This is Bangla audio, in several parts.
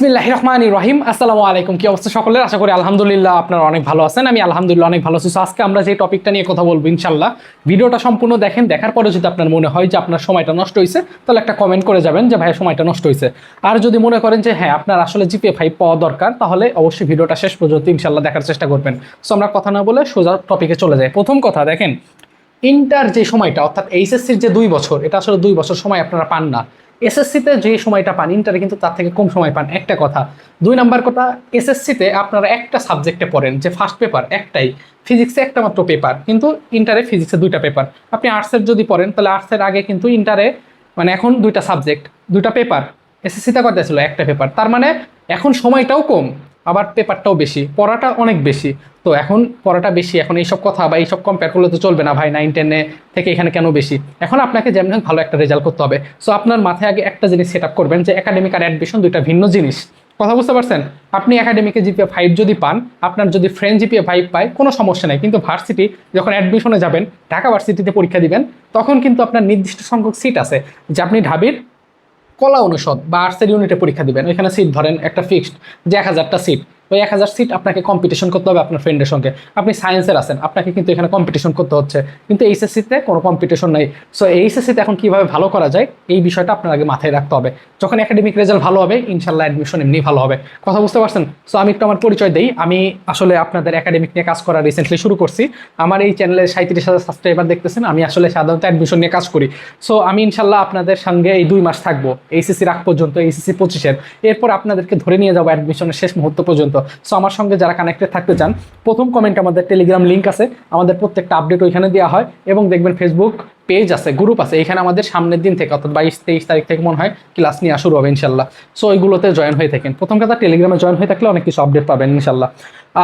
বিসমিল্লাহ রহমান রহিম আসসালামু আলাইকুম। কি অবস্থা সকলের? আশা করি আলহামদুলিল্লাহ আপনারা অনেক ভালো আছেন। আমি আলহামদুলিল্লাহ অনেক ভালো আছি। আজকে আমরা যে টপিকটা নিয়ে কথা বলব ইনশাল্লাহ ভিডিওটা সম্পূর্ণ দেখেন। দেখার পরে যদি আপনার মনে হয় যে আপনার সময়টা নষ্ট হয়েছে তাহলে একটা কমেন্ট করে যাবেন যে ভাই সময়টা নষ্ট হয়েছে আর যদি মনে করেন যে হ্যাঁ আপনার আসলে জিপিএ ফাইভ পাওয়া দরকার, তাহলে অবশ্যই ভিডিওটা শেষ পর্যন্ত ইনশাল্লাহ দেখার চেষ্টা করবেন। সো আমরা কথা না বলে সোজা টপিকে চলে যাই। প্রথম কথা, দেখেন ইন্টার যে সময়টা, অর্থাৎ এইচএসসির যে দুই বছর, এটা আসলে দুই বছর সময় আপনারা পান না। এসএসসিতে যে সময়টা পান ইন্টারে কিন্তু তার থেকে কম সময় পান। একটা কথা, দুই নাম্বার কথা এসএসসিতে আপনারা একটা সাবজেক্টে পড়েন, যে ফার্স্ট পেপার একটাই। ফিজিক্সে একটা মাত্র পেপার কিন্তু ইন্টারে ফিজিক্সে দুইটা পেপার আপনি আর্টসের যদি পড়েন, তাহলে আর্টসের আগে কিন্তু ইন্টারে মানে এখন দুইটা সাবজেক্ট দুইটা পেপার এসএসসিতে কথা ছিল একটা পেপার তার মানে এখন সময়টাও কম। আবার পেপারটাও বেশি, পড়াটা অনেক বেশি। তো এখন পড়াটা বেশি, এখন এইসব কথা বা এইসব কম্পেয়ার করলে তো চলবে না ভাই নাইন টেনে থেকে এখানে কেন বেশি? এখন আপনাকে যেমন ভালো একটা রেজাল্ট করতে হবে। সো আপনার মাথায় আগে একটা জিনিস সেট আপ করবেন যে একাডেমিক আর অ্যাডমিশন দুইটা ভিন্ন জিনিস। কথা বুঝতে পারছেন? আপনি একাডেমিকে জিপিএ ফাইভ যদি পান, আপনার যদি ফ্রেন্ড জিপিএ ফাইভ পায়, কোনো সমস্যা নেই। কিন্তু ভার্সিটি যখন অ্যাডমিশনে যাবেন, ঢাকা ভার্সিটিতে পরীক্ষা দিবেন, তখন কিন্তু আপনার নির্দিষ্ট সংখ্যক সিট আছে। যে আপনি ঢাবির কলা অনুষদ বা আর্টসের ইউনিটে পরীক্ষা দিবেন। ওইখানে সিট ধরেন একটা ফিক্সড যে এক হাজারটা সিট ওই এক হাজার সিট আপনাকে কম্পিটিশন করতে হবে আপনার ফ্রেন্ডের সঙ্গে। আপনি সায়েন্সের আছেন, আপনাকে কিন্তু এখানে কম্পিটিশন করতে হচ্ছে। কিন্তু এইচএসসিতে কোনো কম্পিটিশন নেই। সো এইচএসসিতে এখন কীভাবে ভালো করা যায়, এই বিষয়টা আপনার আগে মাথায় রাখতে হবে। যখন একাডেমিক রেজাল্ট ভালো হবে, ইনশাল্লাহ অ্যাডমিশন এমনি ভালো হবে। কথা বুঝতে পারছেন? সো আমি একটু আমার পরিচয় দিই। আমি আসলে আপনাদের একাডেমিক নিয়ে কাজ করা রিসেন্টলি শুরু করছি। আমার এই চ্যানেলে সাঁত্রিশ হাজার সাবস্ক্রাইবার দেখতেছেন, আমি আসলে সাধারণত অ্যাডমিশন নিয়ে কাজ করি। সো আমি ইনশাল্লাহ আপনাদের সঙ্গে এই দুই মাস থাকব এইচএসসি রাখ পর্যন্ত এইচএসসি পঁচিশের। এরপর আপনাদেরকে ধরে নিয়ে যাব অ্যাডমিশনের শেষ মুহূর্ত পর্যন্ত। সো আমার সঙ্গে যারা কানেক্টেড থাকতে চান, প্রথম কমেন্ট আমাদের টেলিগ্রাম লিঙ্ক আছে। আমাদের প্রত্যেকটা আপডেট ওইখানে দেওয়া হয় এবং দেখবেন ফেসবুক পেজ আছে গ্রুপ আছে। এখানে আমাদের সামনের দিন থেকে, অর্থাৎ বাইশ, তেইশ তারিখ থেকে মনে হয় ক্লাস নিয়ে শুরু হবে ইনশাল্লাহ। সো ওইগুলোতে জয়েন হয়ে থাকেন। প্রথম কথা টেলিগ্রামে জয়েন হয়ে থাকলে অনেক কিছু আপডেট পাবেন ইনশাল্লাহ।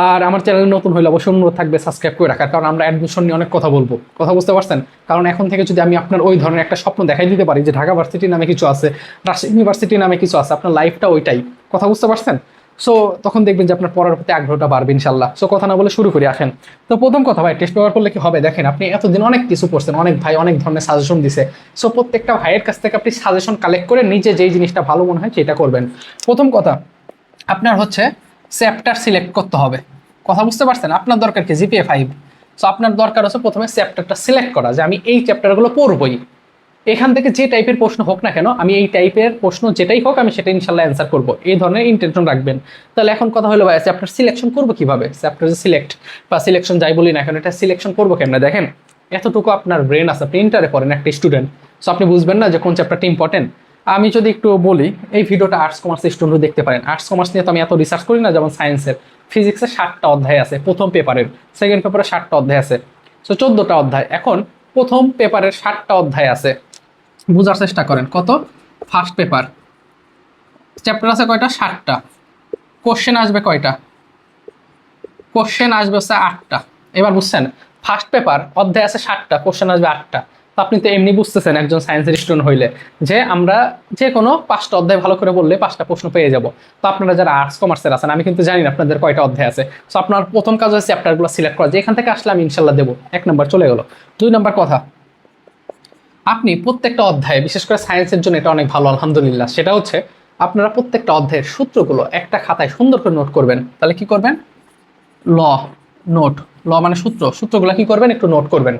আর আমার চ্যানেল নতুন হলে অবশ্যই অনুরোধ থাকবে সাবস্ক্রাইব করে রাখার, কারণ আমরা অ্যাডমিশন নিয়ে অনেক কথা বলব। কথা বুঝতে পারছেন? কারণ এখন থেকে যদি আমি আপনার ওই ধরনের একটা স্বপ্ন দেখাই দিতে পারি যে ঢাকা ভার্সিটি নামে কিছু আছে, রাজশাহী ইউনিভার্সিটি নামে কিছু আছে, আপনার লাইফটা ওইটাই। কথা বুঝতে পারছেন? সো তখন দেখবেন যে আপনার পড়ার প্রতি আগ্রহটা বাড়বে ইনশাল্লাহ সো কথা না বলে শুরু করি, আসেন। তো প্রথম কথা ভাই টেস্ট পেপার করলে কি হবে? দেখেন, আপনি এতদিন অনেক কিছু পড়ছেন অনেক ভাই অনেক ধরনের সাজেশন দিছে। সো প্রত্যেকটা ভাইয়ের কাছ থেকে আপনি সাজেশন কালেক্ট করে নিজে যেই জিনিসটা ভালো মনে হয় সেটা করবেন। প্রথম কথা, আপনার হচ্ছে চ্যাপ্টার সিলেক্ট করতে হবে। কথা বুঝতে পারছেন? আপনার দরকার কি? জিপিএ ফাইভ সো আপনার দরকার হচ্ছে প্রথমে চ্যাপ্টারটা সিলেক্ট করা, যে আমি এই চ্যাপ্টারগুলো পড়বই। এখান থেকে যে টাইপের প্রশ্ন হোক না কেন, আমি এই টাইপের প্রশ্ন যেটাই হোক, আমি সেটা ইনশাল্লাহ অ্যান্সার করব। এই ধরনের ইন্টেনশন রাখবেন। তাহলে এখন কথা হলো ভাই চ্যাপ্টার সিলেকশন করব কীভাবে? চ্যাপ্টার যে সিলেক্ট বা সিলেকশন যাই বলি না কেন, এটা সিলেকশন করব কেমনে? দেখেন, এতটুকু আপনার ব্রেন আছে, আপনি ইন্টারে পড়েন, একটা স্টুডেন্ট সো আপনি বুঝবেন না যে কোন চ্যাপ্টারটা ইম্পর্টেন্ট আমি যদি একটু বলি, এই ভিডিওটা আর্টস কমার্স স্টুডেন্ট দেখতে পারেন। আর্টস কমার্স নিয়ে তো আমি এত রিসার্চ করি না, যেমন সায়েন্সের ফিজিক্সের ষাটটা অধ্যায় আছে, প্রথম পেপারের সেকেন্ড পেপারে ষাটটা অধ্যায় আছে। সো চোদ্দোটা অধ্যায়। এখন প্রথম পেপারের ষাটটা অধ্যায় আছে। বোঝার চেষ্টা করেন। কত? ফার্স্ট পেপার চ্যাপ্টার আছে কয়টা? ষাটটা কোশ্চেন আসবে কয়টা? কোশ্চেন আসবে হচ্ছে আটটা। এবার বুঝছেন? ফার্স্ট পেপার অধ্যায় আছে ষাটটা কোশ্চেন আসবে আটটা। তো আপনি তো এমনি বুঝতেছেন একজন সায়েন্সের স্টুডেন্ট হইলে যে আমরা যে কোনো পাঁচটা অধ্যায় ভালো করে বললে পাঁচটা প্রশ্ন পেয়ে যাব। তো আপনারা যারা আর্টস কমার্সের আছেন, আমি কিন্তু জানি না আপনাদের কয়টা অধ্যায় আছে। সো আপনার প্রথম কাজ হচ্ছে চ্যাপ্টারগুলো সিলেক্ট করা। যে এখান থেকে আসলে আমি ইনশাল্লাহ দেবো। এক নম্বর চলে গেলো। দুই নম্বর কথা। আপনি প্রত্যেকটা অধ্যায়ে, বিশেষ করে সায়েন্সের জন্য এটা অনেক ভালো, আলহামদুলিল্লাহ। সেটা হচ্ছে, আপনারা প্রত্যেকটা অধ্যায়ের সূত্রগুলো একটা খাতায় সুন্দর করে নোট করবেন। তাহলে কি করবেন? ল নোট ল মানে সূত্র। সূত্রগুলো কি করবেন? একটু নোট করবেন।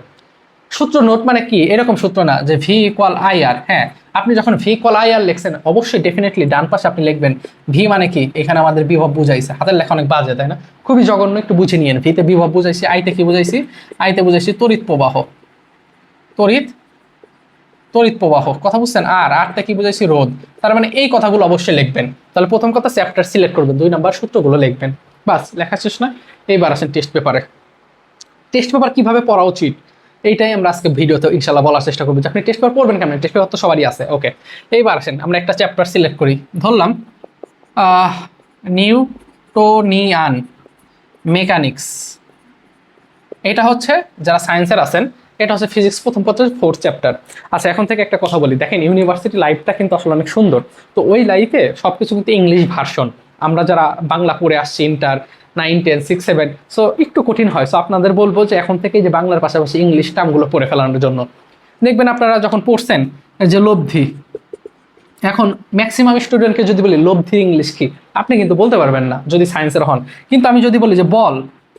সূত্র নোট মানে কি? এরকম সূত্র না, যে ভি ইকুয়াল আই আর হ্যাঁ আপনি যখন ভি ইকুয়াল আই আর লিখছেন, অবশ্যই ডেফিনেটলি ডান পাশে আপনি লিখবেন। ভি মানে কি? এখানে আমাদের বিভব বুঝাইছে। হাতের লেখা অনেক বাজে, তাই না? খুবই জঘন্য, একটু বুঝে নিয়েন। ভিতে বিভব বুঝাইছি আইতে কি বুঝাইছি? আইতে বুঝাইছি, তড়িৎ প্রবাহ। তড়িৎ তড়িৎ প্রবাহ, কথা বুঝছেন? আর, আরটা কি বুঝাইছি? রোদ। তার মানে এই কথাগুলো অবশ্যই লিখবেন। তাহলে প্রথম কথা চ্যাপ্টার সিলেক্ট করবেন, দুই নম্বর সূত্রগুলো লিখবেন। বাস, লেখা শেষ না? এইবার আসেন টেস্ট পেপারে। টেস্ট পেপার কীভাবে পড়া উচিত? এইটাই আমরা আজকে ভিডিওতে ইনশাল্লাহ বলার চেষ্টা করব। যে আপনি টেস্ট পেপার পড়বেন কেমন? টেস্ট পেপার তো সবারই আছে, ওকে। এইবার আসেন, আমরা একটা চ্যাপ্টার সিলেক্ট করি। ধরলাম নিউটোনিয়ান মেকানিক্স। এটা হচ্ছে, যারা সায়েন্সের আছেন এটা হচ্ছে ফিজিক্স প্রথম পত্রের ফোর্থ চ্যাপ্টার আচ্ছা এখন থেকে একটা কথা বলি। দেখেন ইউনিভার্সিটি লাইফটা কিন্তু আসলে অনেক সুন্দর। তো ওই লাইফে সব কিছু কিন্তু ইংলিশ ভার্সন আমরা যারা বাংলা পড়ে আসছি inter nine ten six seven so একটু কঠিন হয়। সো আপনাদের বলব যে এখন থেকে যে বাংলার পাশাপাশি ইংলিশ টার্মগুলো পড়ে ফেলানোর জন্য। দেখবেন আপনারা যখন পড়ছেন যে লব্ধি, এখন ম্যাক্সিমাম স্টুডেন্টকে যদি বলি, লব্ধি ইংলিশ কি? আপনি কিন্তু বলতে পারবেন না, যদি সায়েন্সের হন। কিন্তু আমি যদি বলি যে বল,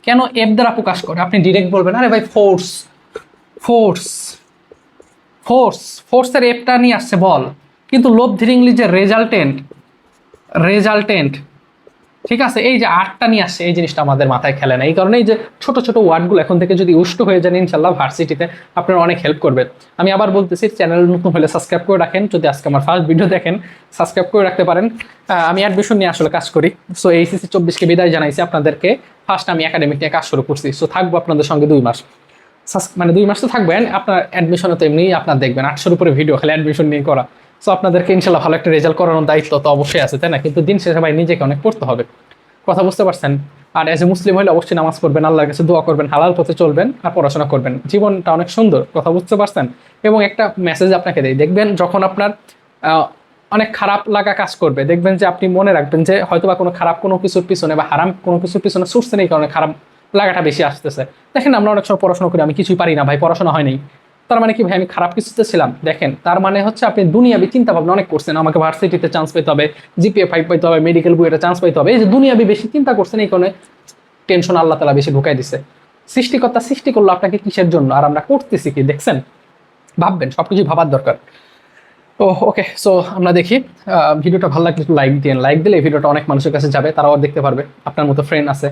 কেন এফ দ্বারা প্রকাশ করে? আপনি ডিরেক্ট বলবেন, আরে ভাই ফোর্স ফোর্স ফোর্স ফোর্সের এফটা নিয়ে আসছে, বল। কিন্তু লব্ধির ইংলিশ যে রেজাল্টেন্ট রেজাল্টেন্ট ঠিক আছে? এই যে আটটা নিয়ে আসছে, এই জিনিসটা আমাদের মাথায় খেলে না। এই কারণে এই যে ছোট ছোট ওয়ার্ডগুলো এখন থেকে যদি উষ্ট হয়ে যান ইনশাল্লাহ ভার্সিটিতে আপনার অনেক হেল্প করবে। আমি আবার বলতেছি চ্যানেল নতুন হলে সাবস্ক্রাইব করে রাখেন। যদি আজকে আমার ফার্স্ট ভিডিও দেখেন সাবস্ক্রাইব করে রাখতে পারেন। আমি অ্যাডমিশন নিয়ে আসলে কাজ করি। সো এইচএসসি চব্বিশকে বিদায় জানাইছি আপনাদেরকে। ফার্স্ট আমি একাডেমিক নিয়ে কাজ শুরু করছি। সো থাকব আপনাদের সঙ্গে দুই মাস। মানে দুই মাস তো থাকবেন, আপনার অ্যাডমিশনে তো এমনি আপনার দেখবেন, আটশোর উপরে ভিডিও খালি অ্যাডমিশন নিয়ে করা। সো আপনাদেরকে ইনশাল্লাহ ভালো একটা রেজাল্ট করানোর দায়িত্ব তো অবশ্যই আছে, তাই না? কিন্তু দিন শেষে ভাই নিজেকে অনেক পড়তে হবে। কথা বুঝতে পারছেন? আর এজ এ মুসলিম হলে অবশ্যই নামাজ পড়বেন, আল্লাহর কাছে দোয়া করবেন, হালাল পথে চলবেন আর পড়াশোনা করবেন। জীবনটা অনেক সুন্দর, কথা বুঝতে পারছেন? এবং একটা মেসেজ আপনাকে দেয় দেখবেন যখন আপনার অনেক খারাপ লাগা কাজ করবে, দেখবেন যে আপনি মনে রাখবেন যে হয়তো বা কোনো খারাপ কোনো কিছুর পিছনে বা হারাম কোনো কিছুর পিছনে ছুটছেন এই কারণে খারাপ লাগাটা বেশি আসতেছে। দেখেন, আমরা অনেক সময় পড়াশোনা করি, আমি কিছুই পারি না, ভাই, পড়াশোনা হয়নি তার মানে কি, ভাই, আমি খারাপ কিছুতে ছিলাম দেখেন, তার মানে হচ্ছে আপনি দুনিয়াবি চিন্তা ভাবনা অনেক করছেন, আমাকে ভার্সিটিতে চান্স পেতে হবে জিপিএ ফাইভ পাইতে হবে মেডিকেল বইয়ের চান্স পাইতে হবে। এই যে দুনিয়াবি বেশি চিন্তা করছেন, এই কারণে টেনশন আল্লাহ তালা বেশি ঢুকাই দিছে। সৃষ্টিকর্তা সৃষ্টি করল আপনাকে কিসের জন্য? আর আমরা করতেছি কি? দেখছেন? ভাববেন সবকিছু ভাবার দরকার। ও ওকে সো আমরা দেখি ভিডিওটা ভালো লাগলে একটু লাইক দিন লাইক দিলে এই ভিডিওটা অনেক মানুষের কাছে যাবে, তারাও দেখতে পারবে। আপনার মতো ফ্রেন্ড আছে।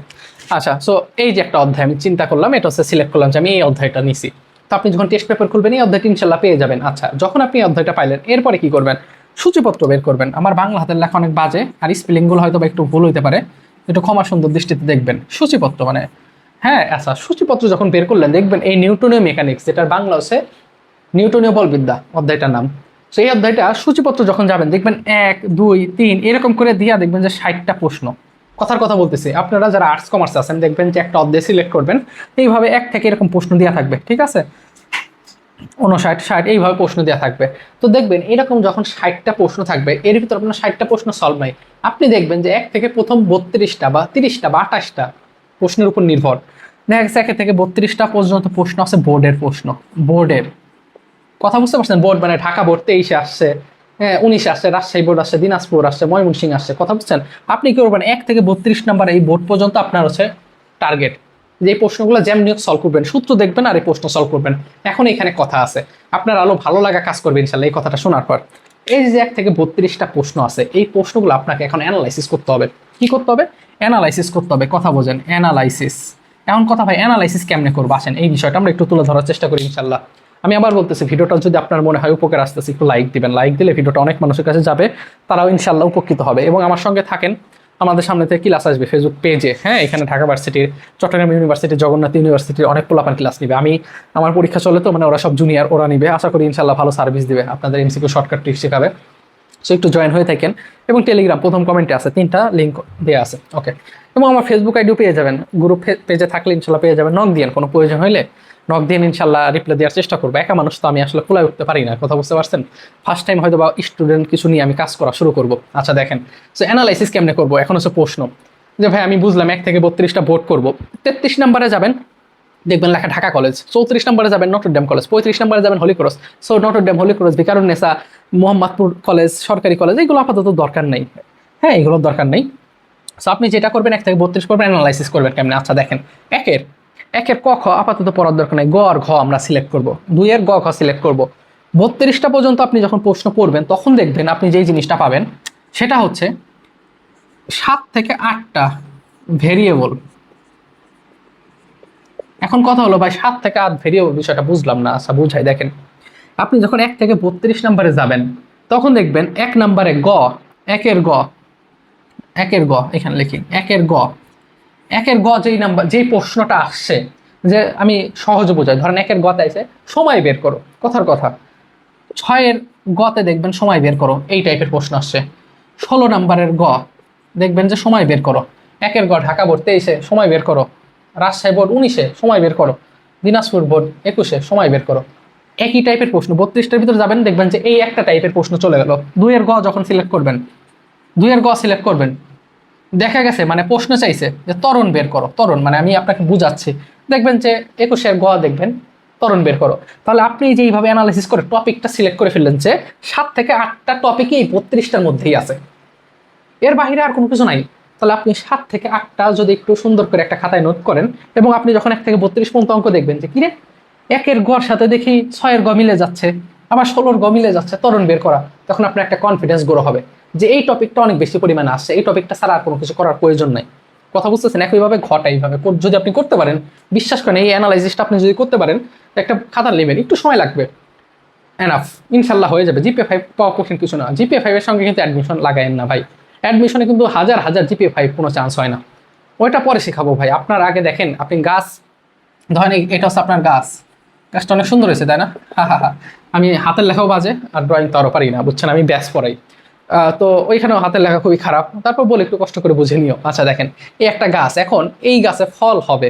আচ্ছা সো এই যে একটা অধ্যায়, আমি চিন্তা করলাম, এটা হচ্ছে সিলেক্ট করলাম যে আমি এই অধ্যায়টা নিছি। তো আপনি যখন টেস্ট পেপার খুলবেন, এই অধ্যায়টা ইনশাল্লাহ পেয়ে যাবেন। আচ্ছা যখন আপনি অধ্যায়টা পাইলেন, এরপরে কি করবেন? সূচিপত্র বের করবেন। আমার বাংলা হাতের লেখা অনেক বাজে, আর স্পেলিংগুলো হয়তো একটু ভুল হইতে পারে। একটু ক্ষমা সুন্দর দৃষ্টিতে দেখবেন। সূচিপত্র মানে হ্যাঁ আচ্ছা সূচিপত্র যখন বের করলেন, দেখবেন এই নিউটনীয় মেকানিক্স যেটার বাংলা হচ্ছে নিউটনীয় বলবিদ্যা, অধ্যায়টার নাম। সেই অধ্যায়টা সূচিপত্র যখন যাবেন, দেখবেন এক, দুই, তিন, এরকম করে দিয়া দেখবেন যে ষাটটা প্রশ্ন। কথার কথা বলতেছি, আপনারা যারা আর্টস কমার্স আছেন, দেখবেন যে একটা অধ্যায় সিলেক্ট করবেন, এইভাবে এক থেকে এরকম প্রশ্ন দেওয়া থাকবে, ঠিক আছে? উনষাট ষাট, এইভাবে প্রশ্ন দেওয়া থাকবে। তো দেখবেন, এরকম যখন ষাটটা প্রশ্ন থাকবে, এর ভিতর আপনার ষাটটা প্রশ্ন সলভ নাই। আপনি দেখবেন যে এক থেকে প্রথম বত্রিশটা বা তিরিশটা বা আঠাশটা প্রশ্নের উপর নির্ভর। দেখা গেছে একে থেকে বত্রিশটা পর্যন্ত প্রশ্ন আছে বোর্ডের প্রশ্ন, বোর্ডের। কথা বুঝতে পারছেন? বোর্ড মানে ঢাকা বোর্ড, তেইশে আসছে হ্যাঁ উনিশে আসছে, রাজশাহী বোর্ড আসছে, দিনাজপুর আসছে, ময়মনসিংহ আসছে। কথা বুঝছেন? আপনি কি করবেন? এক থেকে বত্রিশ নাম্বার এই বোর্ড পর্যন্ত আপনার হচ্ছে টার্গেট। যে প্রশ্নগুলো যেমনি সলভ করবেন। সূত্র দেখবেন আর এই প্রশ্ন সলভ করবেন। এখন এখানে কথা আছে। আপনার আলো ভালো লাগা কাজ করবে ইনশাল্লাহ এই কথাটা শোনার পর। এই যে এক থেকে বত্রিশটা প্রশ্ন আছে, এই প্রশ্নগুলো আপনাকে এখন অ্যানালাইসিস করতে হবে। কি করতে হবে? অ্যানালাইসিস করতে হবে। কথা বোঝেন অ্যানালাইসিস এখন কথা ভাই অ্যানালাইসিস কেমনে করব? আসেন, এই বিষয়টা আমরা একটু তুলে ধরার চেষ্টা করি ইনশাল্লাহ। আমি আবার বলতেছি, ভিডিওটা যদি আপনার মনে হয় উপকার আসতেছে, একটু লাইক দিবেন। লাইক দিলে ভিডিওটা অনেক মানুষের কাছে যাবে, তারাও ইনশাল্লাহ উপকৃত হবে। এবং আমার সঙ্গে থাকেন আমাদের সামনে থেকে ক্লাস আসবে ফেসবুক পেজে হ্যাঁ এখানে ঢাকা ভার্সিটির চট্টগ্রাম ইউনিভার্সিটি জগন্নাথ ইউনিভার্সিটির অনেক পোলাপান ক্লাস নিবে। আমি, আমার পরীক্ষা চলে তো মানে ওরা সব জুনিয়র ওরা নিবে। আশা করি ইনশাল্লাহ ভালো সার্ভিস দিবে। আপনাদের এমসিকিউ শর্টকাট ট্রিক শেখাবে। সো একটু জয়েন হয়ে থাকেন। এবং টেলিগ্রাম প্রথম কমেন্টে আছে, তিনটা লিঙ্ক দেওয়া আছে। ওকে এবং আমার ফেসবুক আইডিও পেয়ে যাবেন। গ্রুপ পেজে থাকলে ইনশাল্লাহ পেয়ে যাবেন। নক দিয়েন, কোনো প্রয়োজন হলে নক দিয়ে ইনশাল্লাহ রিপ্লাই দেওয়ার চেষ্টা করব। একা মানুষ তো আমি আসলে খোলা উঠতে পারি না, কথা বুঝতে পারছেন? ফার্স্ট টাইম হয়তো বা স্টুডেন্ট কিছু নিয়ে আমি কাজ করা শুরু করব। আচ্ছা দেখেন। সো অ্যানালাইসিস কেমনে করব? এখন হচ্ছে প্রশ্ন। যে ভাই, আমি বুঝলাম এক থেকে বত্রিশটা ভোট করব। তেত্রিশ নাম্বারে যাবেন। দেখবেন লেখা ঢাকা কলেজ। চৌত্রিশ নম্বরে যাবেন নটরডেম কলেজ, পঁয়ত্রিশ নম্বরে যাবেন Holy Cross so Notre Dame Holy Cross Viqarunnisa Mohammadpur college, সরকারি কলেজ, এগুলো আপাতত দরকার নেই। হ্যাঁ এগুলোর দরকার নেই। সো আপনি যেটা করবেন, এক থেকে বত্রিশ করবেন অ্যানালাইসিস করবেন কেমন? আচ্ছা দেখেন, একের একের ক, খ আপাতত পড়ার দরকার নেই। গ আর ঘ আমরা সিলেক্ট করব। দুইয়ের গ, ঘ সিলেক্ট করব। বত্রিশটা পর্যন্ত আপনি যখন প্রশ্ন পড়বেন, তখন দেখবেন আপনি যেই জিনিসটা পাবেন, সেটা হচ্ছে সাত থেকে আটটা ভেরিয়েবল এখন কথা হলো ভাই, সাত থেকে আট ভেরিয়েবল বিষয়টা বুঝলাম না আচ্ছা বুঝাই, দেখেন। আপনি যখন এক থেকে বত্রিশ নাম্বারে যাবেন, তখন দেখবেন এক নাম্বারে গ, একের গ একের গ, এখানে লিখি, একের গ একের গ যেই নাম্বার, যেই প্রশ্নটা আসছে, যে আমি সহজে বোঝাই, ধরেন একের গতে আছে সময় বের করো, কথার কথা। ছয়ের গতে দেখবেন সময় বের করো, এই টাইপের প্রশ্ন আসছে। ষোলো নাম্বারের গ, দেখবেন যে সময় বের করো, একের গ ঢাকা ভর্তি তেইশে সময় বের করো। রাজশাহী বোর্ড উনিশে সময় বের করো। দিনাজপুর বোর্ড একুশে সময় বের করো। একই টাইপের প্রশ্ন, বত্রিশটার ভিতরে যাবেন, দেখবেন যে এই একটা টাইপের প্রশ্ন চলে গেল। দুইয়ের গ যখন সিলেক্ট করবেন, দুইয়ের গ সিলেক্ট করবেন, দেখা গেছে মানে প্রশ্ন চাইছে যে তরণ বের করো, তরণ মানে আমি আপনাকে বুঝাচ্ছি। দেখবেন যে একুশের গ দেখবেন, তরণ বের করো। তাহলে আপনি যে এইভাবে অ্যানালাইসিস করে টপিকটা সিলেক্ট করে ফেললেন যে সাত থেকে আটটা টপিকই বত্রিশটার মধ্যেই আছে। এর বাহিরে আর কোনো কিছু নাই। তাহলে আপনি সাত থেকে আটটা যদি একটু সুন্দর করে একটা খাতায় নোট করেন এবং আপনি যখন এক থেকে বত্রিশ পর্যন্ত অঙ্ক দেখবেন যে, কিরে, একের গড় সাথে দেখি ছয়ের গ মিলে যাচ্ছে, আবার ষোলোর গ মিলে যাচ্ছে তরণ বের করা। তখন আপনার একটা কনফিডেন্স গ্রো হবে যে, এই টপিকটা অনেক বেশি পরিমাণে আসছে, এই টপিকটা ছাড়া আর কোনো কিছু করার প্রয়োজন নাই। কথা বুঝতেছেন? একইভাবে ঘটা এইভাবে যদি আপনি করতে পারেন, বিশ্বাস করেন এই অ্যানালাইসিসটা আপনি যদি করতে পারেন, একটা খাতা নেবেন একটু সময় লাগবে। এনাফ ইনশাল্লাহ হয়ে যাবে। জিপিএ ফাইভ পাওয়া কঠিন কিছু না। জিপিএ ফাইভের সঙ্গে কিন্তু অ্যাডমিশন লাগায়েন না ভাই। অ্যাডমিশনে কিন্তু হাজার হাজার জিপিএ ফাইভ কোনো চান্স হয় না। ওইটা পরে শেখাবো ভাই। আপনার আগে দেখেন, আপনি গাছ, ধরেন এটা হচ্ছে আপনার গাছ। গাছটা অনেক সুন্দর হয়েছে, তাই না? হা হা হা। আমি হাতের লেখাও বাজে, আর ড্রয়িং তো আরও পারি না, বুঝছেন? আমি ব্যাস পড়াই। তো ওইখানেও হাতের লেখা খুবই খারাপ। তারপর বলে, একটু কষ্ট করে বুঝে নিও। আচ্ছা দেখেন, এই একটা গাছ, এখন এই গাছে ফল হবে,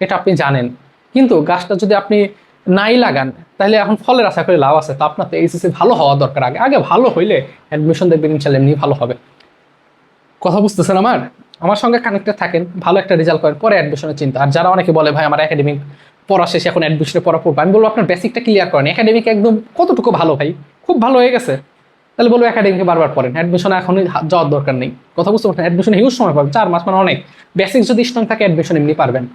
এটা আপনি জানেন। কিন্তু গাছটা যদি আপনি নাই লাগান, তাহলে এখন ফলের আশা করে লাভ আছে। তো আপনার তো এইচএসসি ভালো হওয়া দরকার আগে। আগে ভালো হইলে অ্যাডমিশন দেখবেন ইনশাল্লাহ এমনি ভালো হবে। কথা বুঝতেছেন আমার? আমার সঙ্গে কানেক্টেড থাকেন, ভালো একটা রেজাল্ট করেন, পরে অ্যাডমিশনের চিন্তা। আর যারা অনেকে বলে, ভাই, আমার একাডেমিক পড়া শেষে, এখন অ্যাডমিশনে পড়া পড়ব। আমি বলব, আপনার বেসিকটা ক্লিয়ার করেন। একাডেমিক একদম কতটুকু ভালো, ভাই? খুব ভালো হয়ে গেছে। তাহলে বলব একাডেমিকে বারবার পড়েন। অ্যাডমিশনে এখনই যাওয়ার দরকার নেই। কথা বুঝতে পারছেন? অ্যাডমিশনে হিউজ সময় পাবেন। চার মাস মানে অনেক। বেসিক যদি স্ট্রং থাকে অ্যাডমিশন এমনি পারবেন।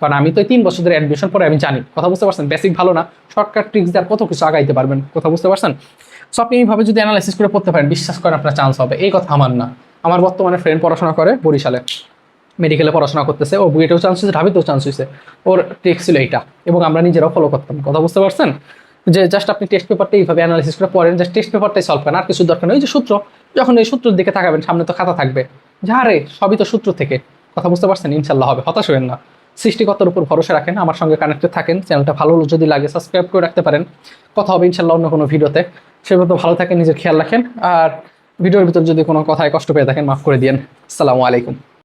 কারণ আমি তো তিন বছর ধরে অ্যাডমিশন পরে আমি জানি। কথা বুঝতে পারছেন? বেসিক ভালো না। শর্টকাট ট্রিক্স দেওয়ার কত কিছু আগাইতে পারবেন? কথা বুঝতে পারছেন? সব এইভাবে যদি অ্যানালাইসিস করে পড়তে পারেন, বিশ্বাস করেন আপনার চান্স হবে। এই কথা আমার না। আমার বর্তমানে ফ্রেন্ড পড়াশোনা করে বরিশালে। মেডিকেলে পড়াশোনা করতেছে। ও বুয়েটেও চান্স হয়েছে, ঢাবিতেও চান্স হয়েছে। ওর ট্রিক্স ছিল এইটা এবং আমরা নিজেরাও ফলো করতাম। কথা বুঝতে পারছেন? যে জাস্ট আপনি টেস্ট পেপারটা এইভাবে অ্যানালাইসিস করে পড়েন জাস্ট টেস্ট পেপারটাই সলভ করেন। আর কিছু দরকার নেই। যে সূত্র, যখন এই সূত্রের দিকে তাকাবেন, সামনে তো খাতা থাকবে। যা রে, সবই তো সূত্র থেকে। কথা বুঝতে পারছেন? ইনশাল্লাহ হবে। হতাশ হবেন না। সৃষ্টিকর্তার উপর ভরসা রাখেন, আমার সঙ্গে কানেক্টেড থাকেন। চ্যানেলটা ভালো যদি লাগে সাবস্ক্রাইব করে রাখতে পারেন। কথা হবে ইনশাল্লাহ অন্য কোনো ভিডিওতে সেভাবে মতো ভালো থাকেন, নিজের খেয়াল রাখেন। আর ভিডিওর ভিতর যদি কোনো কথায় কষ্ট পেয়ে থাকেন মাফ করে দিয়েন। আসসালামু আলাইকুম।